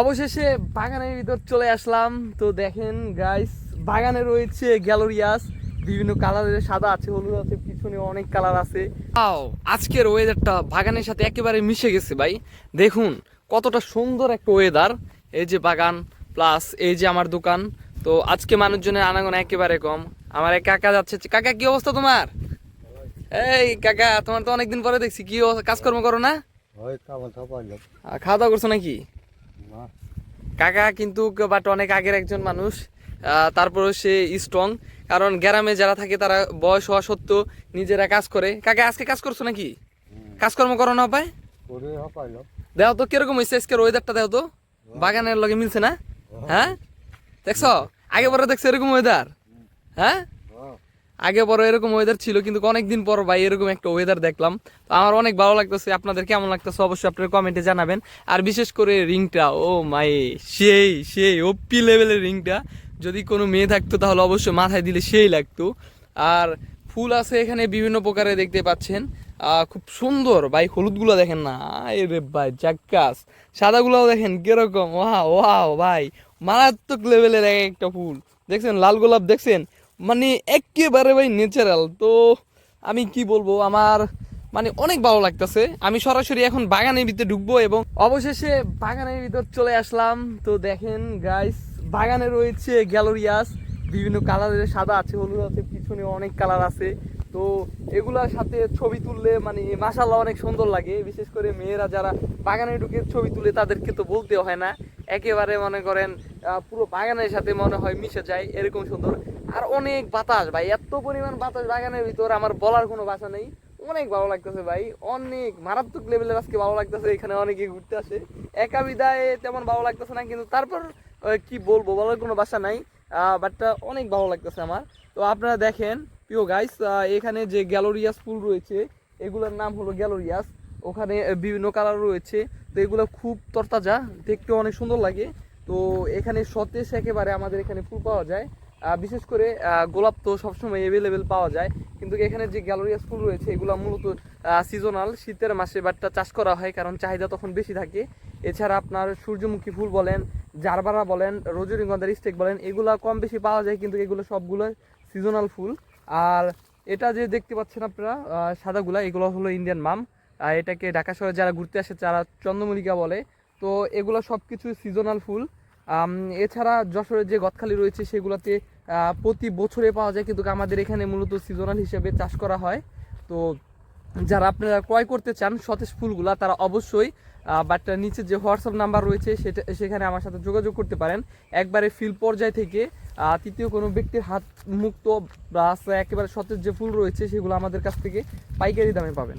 অবশেষে বাগানের ভিতর চলে আসলাম। তো দেখেন গাইস বাগানে রয়েছে গ্যালোরিয়াস। বিভিন্ন কালারের সাদা আছে হলুদ আছে পিছনে অনেক কালার আছে। আও আজকের ওয়েদারটা বাগানের সাথে একেবারে মিশে গেছে ভাই। দেখুন কতটা সুন্দর একটা ওয়েদার এই যে বাগান প্লাস এই যে আমার দোকান। তো আজকে মানুষজনের আনাগোনা একেবারে কম। আমার এক কাকা যাচ্ছে কাকা কি অবস্থা তোমার? এই কাকা তোমার তো অনেকদিন পরে দেখছি কি? কাজকর্ম করো না? খাওয়া দাওয়া করছ নাকি? কাকা কিন্তু বাট অনেক আগের একজন মানুষ তারপরে তারপরেও সে স্ট্রং কারণ গ্রামে যারা থাকে তারা বয়স হওয়া সত্ত্বেও নিজেরা কাজ করে। কাকা আজকে কাজ করছ নাকি? কাজকর্ম করো না পায়? দেখো তো কীরকম হয়েছে আজকের ওয়েদারটা দেখো তো? বাগানের লগে মিলছে না? হ্যাঁ। দেখছ? আগে পরে দেখছ এরকম ওয়েদার হ্যাঁ? আগে বড় এরকম ওয়েদার ছিল, কিন্তু অনেকদিন পর ভাই এরকম একটা ওয়েদার দেখলাম। তো আমার অনেক ভালো লাগতেছে, আপনাদের কেমন লাগতেছে অবশ্যই আপনার কমেন্টে জানাবেন। আর বিশেষ করে রিংটা, ও মাই, সেই সেই ওপি লেভেলের রিংটা। যদি কোনো মেয়ে থাকতো তাহলে অবশ্যই মাথায় দিলে সেই লাগতো। আর ফুল আছে এখানে বিভিন্ন প্রকারে দেখতে পাচ্ছেন। খুব সুন্দর, ভাই হলুদগুলো দেখেন না। রে ভাই, জাক্কাস। সাদাগুলোও দেখেন কীরকম ওয়া ওয়াও, ভাই। মারাত্মক লেভেলের এক একটা ফুল। দেখছেন, লাল গোলাপ দেখছেন? মানে একেবারে ভাই ন্যাচারাল তো আমি কি বলব, আমার মানে অনেক ভালো লাগতেছে। আমি সরাসরি এখন বাগানের ভিতরে ঢুকবো এবং অবশেষে বাগানের ভিতর চলে আসলাম। তো দেখেন গাইস বাগানে রয়েছে গ্যালোরিয়াস, বিভিন্ন কালারের সাদা আছে, হলুদ আছে, পিছনে অনেক কালার আছে। তো এগুলার সাথে ছবি তুললে মানে মাসাল্লাহ অনেক সুন্দর লাগে। বিশেষ করে মেয়েরা যারা বাগানে ঢুকে ছবি তুলে তাদেরকে তো বলতে হয় না। একেবারে মনে করেন পুরো বাগানের সাথে মনে হয় মিশে যায়, এরকম সুন্দর আর অনেক বাতাস ভাই, এত পরিমাণ বাতাস বাগানের ভিতর, আমার বলার কোনো ভাষা নেই। অনেক ভালো লাগতেছে ভাই, অনেক মারাত্মক লেভেলের আজকে ভালো লাগতেছে, এখানে অনেকে ঘুরতে আসে। একা বিদায় তেমন ভালো লাগতেছে না, কিন্তু তারপর কি বলব, বলার কোনো ভাষা নাই। বাট অনেক ভালো লাগতেছে আমার। তো আপনারা দেখেন, প্রিয় গাইস এখানে যে গ্যালোরিয়াস ফুল রয়েছে, এগুলোর নাম হলো গ্যালোরিয়াস ওখানে বিভিন্ন কালার রয়েছে। তো এগুলো খুব তরতাজা, দেখতে অনেক সুন্দর লাগে। তো এখানে সতেজ একেবারে আমাদের এখানে ফুল পাওয়া যায়। বিশেষ করে গোলাপ তো সবসময় অ্যাভেলেবেল পাওয়া যায়। কিন্তু এখানে যে গ্যালোরিয়াস ফুল রয়েছে, এগুলো মূলত সিজনাল শীতের মাসে বাটটা চাষ করা হয়, কারণ চাহিদা তখন বেশি থাকে। এছাড়া আপনার সূর্যমুখী ফুল বলেন, জারবারা বলেন, রজনীগন্ধার স্টেক বলেন, এগুলো কম বেশি পাওয়া যায়, কিন্তু এগুলো সবগুলো সিজনাল ফুল। আর এটা যে দেখতে পাচ্ছেন আপনারা সাদাগুলা, এগুলো হলো ইন্ডিয়ান মাম এটাকে ঢাকা শহরে যারা ঘুরতে আসে, তারা চন্দ্রমল্লিকা বলে। তো এগুলো সব কিছু সিজনাল ফুল। এছাড়া যশোরের যে গদখালি রয়েছে, সেগুলোতে প্রতি বছরে পাওয়া যায়, কিন্তু আমাদের এখানে মূলত সিজনাল হিসেবে চাষ করা হয়। তো যারা আপনারা ক্রয় করতে চান সতেজ ফুলগুলা, তারা অবশ্যই বাট নিচে যে হোয়াটসঅ্যাপ নাম্বার রয়েছে, সেটা, সেখানে আমার সাথে যোগাযোগ করতে পারেন। একবারে ফিল পর্যায় থেকে তৃতীয় কোনো ব্যক্তির হাত মুক্ত বা একেবারে সতেজ যে ফুল রয়েছে, সেগুলো আমাদের কাছ থেকে পাইকারি দামে পাবেন।